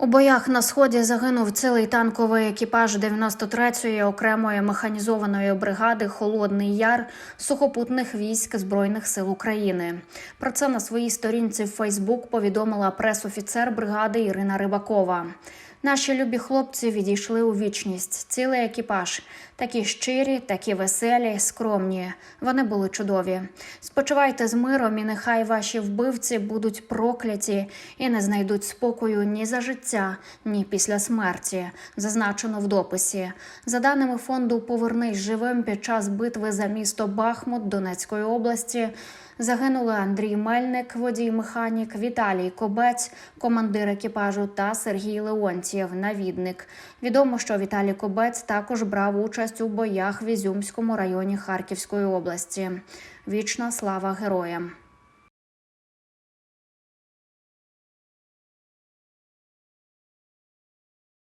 У боях на сході загинув цілий танковий екіпаж 93-ї окремої механізованої бригади Холодний Яр сухопутних військ збройних сил України. Про це на своїй сторінці в Фейсбук повідомила пресофіцер бригади Ірина Рибакова. Наші любі хлопці відійшли у вічність. Цілий екіпаж такі щирі, такі веселі, скромні. Вони були чудові. Спочивайте з миром, і нехай ваші вбивці будуть прокляті і не знайдуть спокою ні за життя, ні після смерті. Зазначено в дописі. За даними фонду Повернись живим під час битви за місто Бахмут Донецької області. Загинули Андрій Мельник, водій механік, Віталій Кобець, командир екіпажу та Сергій Леонтьєв, навідник. Відомо, що Віталій Кобець також брав участь у боях в Ізюмському районі Харківської області. Вічна слава героям!